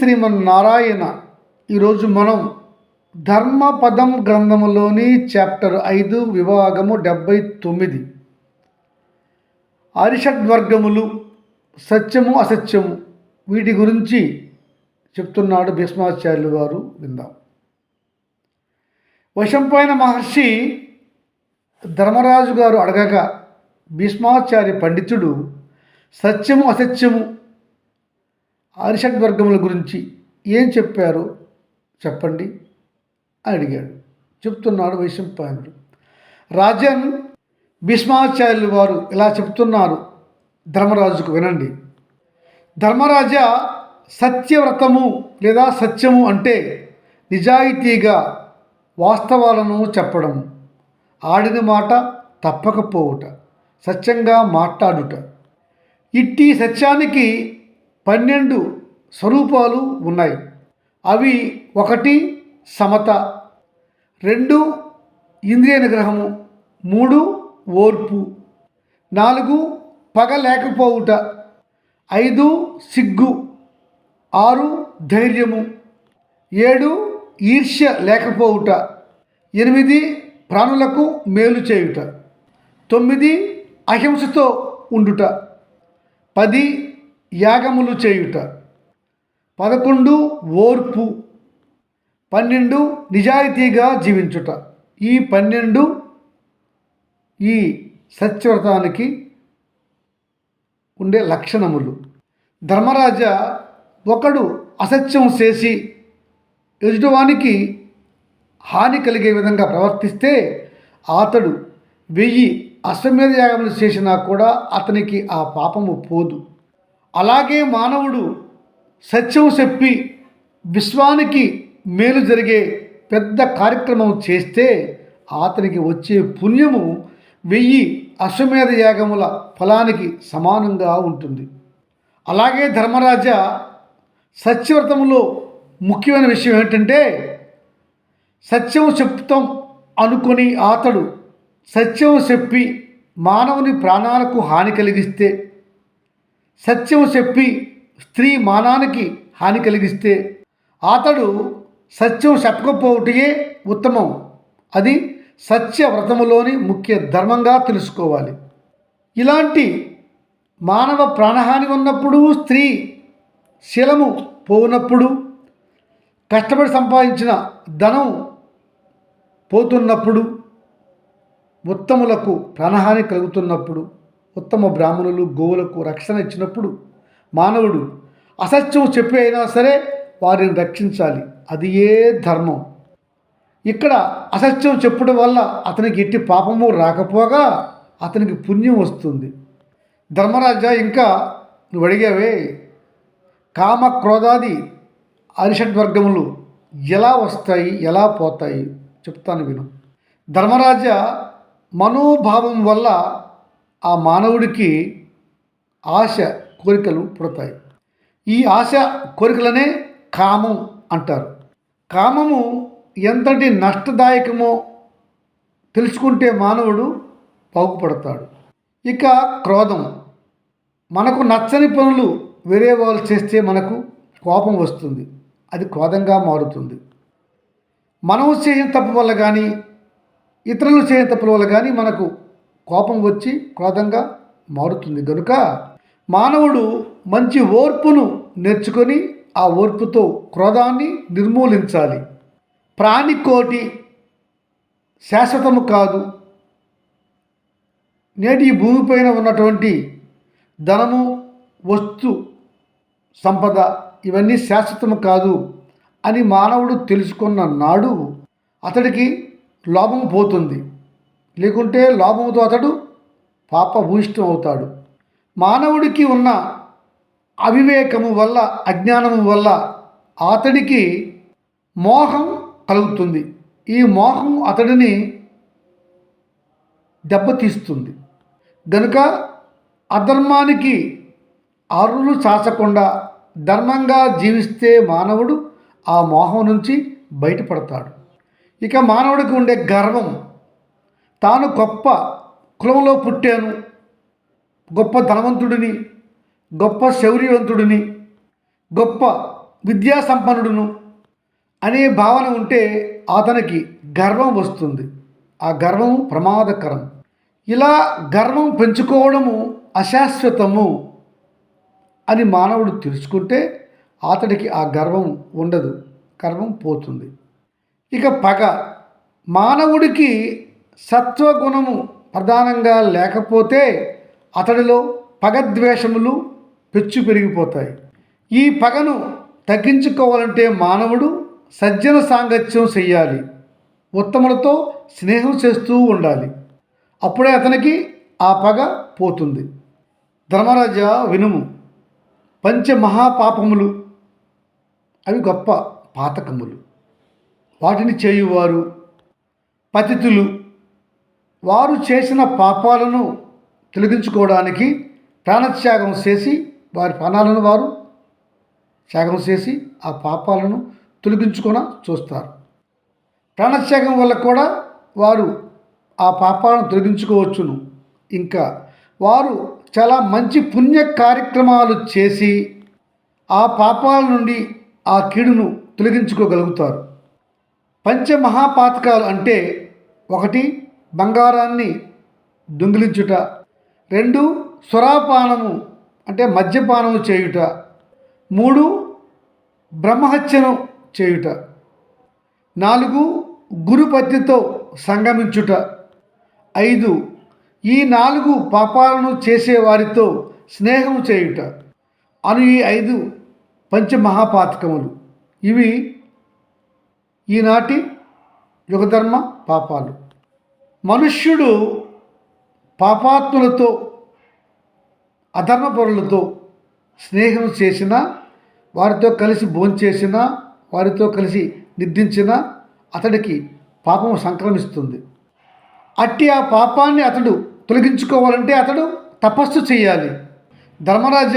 శ్రీమన్నారాయణ ఈరోజు మనం ధర్మపదం గ్రంథములోని చాప్టర్ ఐదు విభాగము డెబ్బై తొమ్మిది. అరిషడ్వర్గములు సత్యము అసత్యము వీటి గురించి చెప్తున్నాడు భీష్మాచార్యులు వారు విందాం. వశంపైన మహర్షి ధర్మరాజు గారు అడగగా భీష్మాచార్య పండితుడు సత్యము అసత్యము అరిషడ్వర్గముల గురించి ఏం చెప్పారో చెప్పండి అని అడిగాడు. చెప్తున్నాడు వైశంపాయనుడు. రాజన్ భీష్మాచార్యులు వారు ఇలా చెప్తున్నారు. ధర్మరాజుకు వినండి. ధర్మరాజ సత్యవ్రతము లేదా సత్యము అంటే నిజాయితీగా వాస్తవాలను చెప్పడం ఆడిన మాట తప్పకపోవుట సత్యంగా మాట్లాడుట. ఇట్టి సత్యానికి పన్నెండు స్వరూపాలు ఉన్నాయి. అవి ఒకటి సమత రెండు ఇంద్రియ నిగ్రహము మూడు ఓర్పు నాలుగు పగ లేకపోవుట ఐదు సిగ్గు ఆరు ధైర్యము ఏడు ఈర్ష్య లేకపోవుట ఎనిమిది ప్రాణులకు మేలు చేయుట తొమ్మిది అహింసతో ఉండుట పది యాగములు చేయుట. పదకొండు ఓర్పు. పన్నెండు నిజాయితీగా జీవించుట. ఈ పన్నెండు ఈ సత్యవ్రతానికి ఉండే లక్షణములు. ధర్మరాజ ఒకడు అసత్యం చేసి ఎదుటివానికి హాని కలిగే విధంగా ప్రవర్తిస్తే అతడు వెయ్యి అశ్వమేధ యాగములు చేసినా కూడా అతనికి ఆ పాపము పోదు. అలాగే మానవుడు సత్యం చెప్పి విశ్వానికి మేలు జరిగే పెద్ద కార్యక్రమం చేస్తే అతనికి వచ్చే పుణ్యము వెయ్యి అశ్వమేధ యాగముల ఫలానికి సమానంగా ఉంటుంది. అలాగే ధర్మరాజ సత్యవ్రతంలో ముఖ్యమైన విషయం ఏంటంటే సత్యం చెప్తాం అనుకొని అతడు సత్యం చెప్పి మానవుని ప్రాణాలకు హాని కలిగిస్తే సత్యం చెప్పి స్త్రీ మానానికి హాని కలిగిస్తే అతడు సత్యం చెప్పకపోవటయే ఉత్తమం. అది సత్యవ్రతములోని ముఖ్య ధర్మంగా తెలుసుకోవాలి. ఇలాంటి మానవ ప్రాణహాని ఉన్నప్పుడు స్త్రీ శీలము పోనప్పుడు కష్టపడి సంపాదించిన ధనం పోతున్నప్పుడు ఉత్తములకు ప్రాణహాని కలుగుతున్నప్పుడు ఉత్తమ బ్రాహ్మణులు గోవులకు రక్షణ ఇచ్చినప్పుడు మానవుడు అసత్యం చెప్పి అయినా సరే వారిని రక్షించాలి. అది ఏ ధర్మం? ఇక్కడ అసత్యం చెప్పడం వల్ల అతనికి ఎట్టి పాపము రాకపోగా అతనికి పుణ్యం వస్తుంది. ధర్మరాజా ఇంకా నువ్వు అడిగావే కామ క్రోధాది అరిషడ్వర్గములు ఎలా వస్తాయి ఎలా పోతాయి? చెప్తాను విను. ధర్మరాజ మనోభావం వల్ల ఆ మానవుడికి ఆశ కోరికలు పుడతాయి. ఈ ఆశ కోరికలనే కామం అంటారు. కామము ఎంతటి నష్టదాయకమో తెలుసుకుంటే మానవుడు బాగుపడతాడు. ఇక క్రోధం. మనకు నచ్చని పనులు వేరే వాళ్ళు చేస్తే మనకు కోపం వస్తుంది. అది క్రోధంగా మారుతుంది. మనం చేయని తప్పు వల్ల కానీ ఇతరులు చేయని తప్పుల వల్ల కానీ మనకు కోపం వచ్చి క్రోధంగా మారుతుంది. కనుక మానవుడు మంచి ఓర్పును నేర్చుకొని ఆ ఓర్పుతో క్రోధాన్ని నిర్మూలించాలి. ప్రాణికోటి శాశ్వతము కాదు. నేటి ఈ భూమిపైన ఉన్నటువంటి ధనము వస్తు సంపద ఇవన్నీ శాశ్వతము కాదు అని మానవుడు తెలుసుకున్న నాడు అతడికి లోపం పోతుంది. లేకుంటే లోపముతో అతడు పాపభూయిష్టం అవుతాడు మానవుడికి ఉన్న అవివేకము వల్ల అజ్ఞానము వల్ల అతడికి మోహం కలుగుతుంది. ఈ మోహం అతడిని దెబ్బతీస్తుంది. గనుక అధర్మానికి అరులు చాచకుండా ధర్మంగా జీవిస్తే మానవుడు ఆ మోహం నుంచి బయటపడతాడు. ఇక మానవుడికి ఉండే గర్వం తాను గొప్ప కులంలో పుట్టాను. గొప్ప ధనవంతుడిని గొప్ప శౌర్యవంతుడిని గొప్ప విద్యా సంపన్నుడును అనే భావన ఉంటే అతనికి గర్వం వస్తుంది. ఆ గర్వం ప్రమాదకరం. ఇలా గర్వం పెంచుకోవడము అశాశ్వతము అని మానవుడు తెలుసుకుంటే అతడికి ఆ గర్వం ఉండదు గర్వం పోతుంది. ఇక పగ. మానవుడికి సత్వగుణము ప్రధానంగా లేకపోతే అతడిలో పగద్వేషములు పెచ్చు పెరిగిపోతాయి. ఈ పగను తగ్గించుకోవాలంటే మానవుడు సజ్జన సాంగత్యం చెయ్యాలి. ఉత్తములతో స్నేహం చేస్తూ ఉండాలి. అప్పుడే అతనికి ఆ పగ పోతుంది. ధర్మరాజ వినుము. పంచమహాపాపములు అవి గొప్ప పాతకములు. వాటిని చేయువారు పతితులు. వారు చేసిన పాపాలను తొలగించుకోవడానికి ప్రాణత్యాగం చేసి వారి ప్రాణాలను వారు త్యాగం చేసి ఆ పాపాలను తొలగించుకొన చూస్తారు. ప్రాణత్యాగం వల్ల కూడా వారు ఆ పాపాలను తొలగించుకోవచ్చును. ఇంకా వారు చాలా మంచి పుణ్య కార్యక్రమాలు చేసి ఆ పాపాల నుండి ఆ కీడును తొలగించుకోగలుగుతారు. పంచమహాపాతకాలు అంటే ఒకటి బంగారాన్ని దొంగిలించుట. రెండు సురాపానము అంటే మద్యపానము చేయుట. మూడు బ్రహ్మహత్యను చేయుట. నాలుగు గురుపత్నితో సంగమించుట. ఐదు ఈ నాలుగు పాపాలను చేసేవారితో స్నేహం చేయుట. అను ఈ ఐదు పంచమహాపాతకములు. ఇవి ఈనాటి యుగధర్మ పాపాలు. మనుష్యుడు పాపాత్ములతో అధర్మపరులతో స్నేహం చేసిన వారితో కలిసి భోంచేసిన వారితో కలిసి నిద్రించిన అతడికి పాపం సంక్రమిస్తుంది. అట్టి ఆ పాపాన్ని అతడు తొలగించుకోవాలంటే అతడు తపస్సు చేయాలి. ధర్మరాజ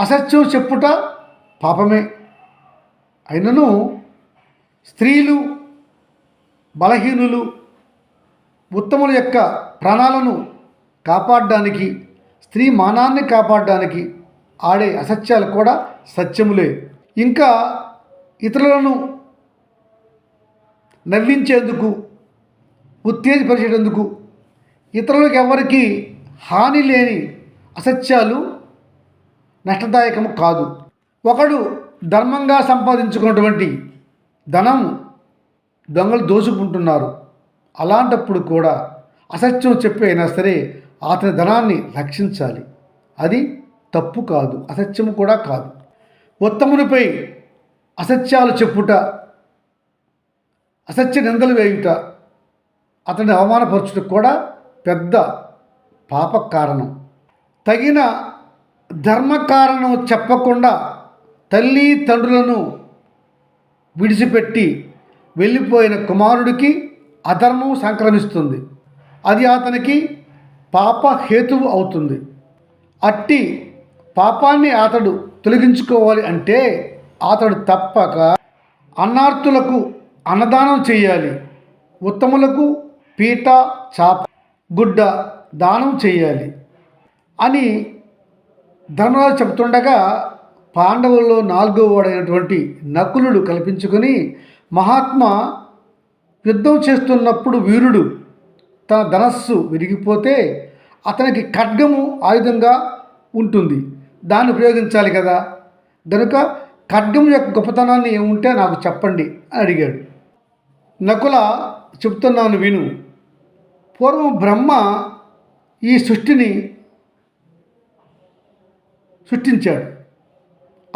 అసత్యం చెప్పుట పాపమే. అయినను స్త్రీలు బలహీనులు ఉత్తముల యొక్క ప్రాణాలను కాపాడడానికి స్త్రీ మానాన్ని కాపాడడానికి ఆడే అసత్యాలు కూడా సత్యములే. ఇంకా ఇతరులను నవ్వించేందుకు ఉత్తేజపరిచేందుకు ఇతరులకు ఎవరికి హాని లేని అసత్యాలు నష్టదాయకము కాదు. ఒకడు ధర్మంగా సంపాదించుకున్నటువంటి ధనం దొంగలు దోచుకుంటున్నారు. అలాంటప్పుడు కూడా అసత్యం చెప్పి అయినా సరే అతని ధనాన్ని రక్షించాలి. అది తప్పు కాదు అసత్యము కూడా కాదు. ఉత్తమునిపై అసత్యాలు చెప్పుట అసత్య నిందలు వేయుట అతన్ని అవమానపరచుట కూడా పెద్ద పాప కారణం తగిన ధర్మ కారణం చెప్పకుండా తల్లి తండ్రులను విడిచిపెట్టి వెళ్ళిపోయిన కుమారుడికి అధర్మం సంక్రమిస్తుంది. అది అతనికి పాప హేతువు అవుతుంది. అట్టి పాపాన్ని అతడు తొలగించుకోవాలి అంటే అతడు తప్పక అన్నార్థులకు అన్నదానం చేయాలి. ఉత్తములకు పీట చాప గుడ్డ దానం చేయాలి అని ధర్మరాజు చెబుతుండగా పాండవుల్లో నాలుగో వాడైనటువంటి నకులుడు కల్పించుకొని మహాత్మా యుద్ధం చేస్తున్నప్పుడు వీరుడు తన ధనస్సు విరిగిపోతే అతనికి ఖడ్గము ఆయుధంగా ఉంటుంది. దాన్ని ఉపయోగించాలి కదా. కనుక ఖడ్గం యొక్క గొప్పతనాన్ని ఏముంటే నాకు చెప్పండి అని అడిగాడు. నకుల చెప్తున్నాను విను. పూర్వం బ్రహ్మ ఈ సృష్టిని సృష్టించాడు.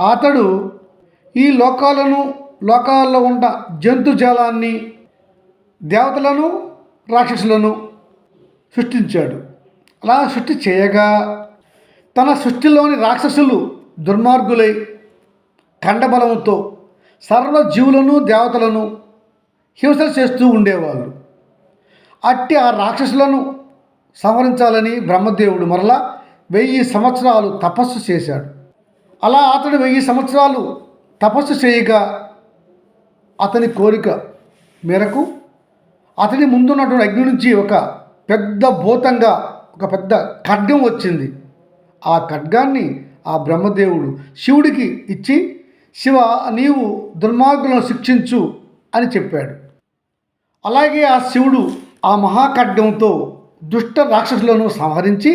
అతడు ఈ లోకాలను లోకాల్లో ఉన్న జంతుజాలాన్ని దేవతలను రాక్షసులను సృష్టించాడు. అలా సృష్టి చేయగా తన సృష్టిలోని రాక్షసులు దుర్మార్గులై ఖండబలంతో సర్వ జీవులను దేవతలను హింస చేస్తూ ఉండేవాళ్ళు. అట్టి ఆ రాక్షసులను సంహరించాలని బ్రహ్మదేవుడు మరలా వెయ్యి సంవత్సరాలు తపస్సు చేశాడు. అలా అతడు వెయ్యి సంవత్సరాలు తపస్సు చేయగా అతని కోరిక మేరకు అతని ముందున్నటువంటి అగ్ని నుంచి ఒక పెద్ద భూతంగా ఒక పెద్ద ఖడ్గం వచ్చింది. ఆ ఖడ్గాన్ని ఆ బ్రహ్మదేవుడు శివుడికి ఇచ్చి శివ నీవు దుర్మార్గులను శిక్షించు అని చెప్పాడు. అలాగే ఆ శివుడు ఆ మహాఖడ్గంతో దుష్ట రాక్షసులను సంహరించి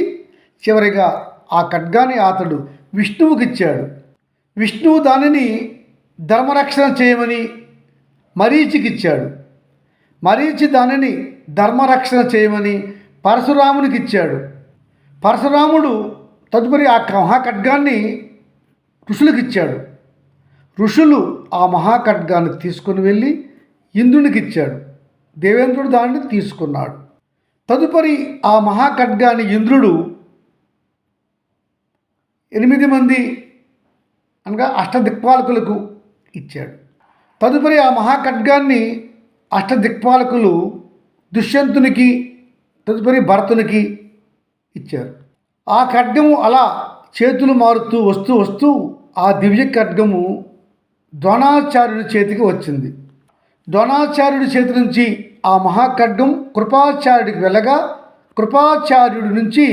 చివరిగా ఆ ఖడ్గాన్ని అతడు విష్ణువుకిచ్చాడు విష్ణువు దానిని ధర్మరక్షణ చేయమని మరీచికిచ్చాడు మరీచి దానిని ధర్మరక్షణ చేయమని పరశురామునికి ఇచ్చాడు. పరశురాముడు తదుపరి ఆ మహాఖడ్గాన్ని ఋషులకు ఇచ్చాడు. ఋషులు ఆ మహాఖడ్గాన్ని తీసుకుని వెళ్ళి ఇంద్రునికి ఇచ్చాడు. దేవేంద్రుడు దానిని తీసుకున్నాడు. తదుపరి ఆ మహాఖడ్గాన్ని ఇంద్రుడు ఎనిమిది మంది అనగా అష్టదిక్పాలకులకు ఇచ్చాడు. తదుపరి ఆ మహాఖడ్గాన్ని అష్టదిక్పాలకులు దుష్యంతునికి తదుపరి భరతునికి ఇచ్చారు. ఆ ఖడ్గము అలా చేతులు మారుతూ వస్తూ వస్తూ ఆ దివ్య ఖడ్గము ద్రోణాచార్యుడి చేతికి వచ్చింది. ద్రోణాచార్యుడి చేతి నుంచి ఆ మహాఖడ్గం కృపాచార్యుడికి వెళ్ళగా కృపాచార్యుడి నుంచి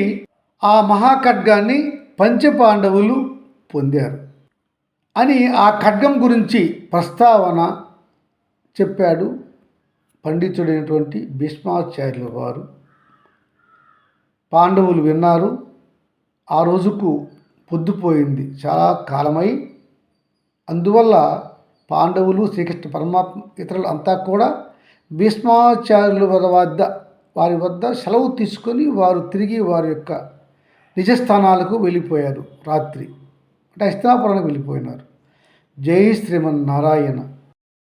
ఆ మహాఖడ్గాన్ని పంచపాండవులు పొందారు అని ఆ ఖడ్గం గురించి ప్రస్తావన చెప్పాడు పండితుడైనటువంటి భీష్మాచార్యుల వారు పాండవులు విన్నారు. ఆ రోజుకు పొద్దుపోయింది చాలా కాలమై అందువల్ల పాండవులు శ్రీకృష్ణ పరమాత్మ ఇతరులు అంతా కూడా భీష్మాచార్యుల వద్ద వారి వద్ద సెలవు తీసుకొని వారు తిరిగి వారి యొక్క నిజస్థానాలకు వెళ్ళిపోయారు. రాత్రి అంటే హస్తినాపురానికి వెళ్ళిపోయినారు. జై శ్రీమన్నారాయణ.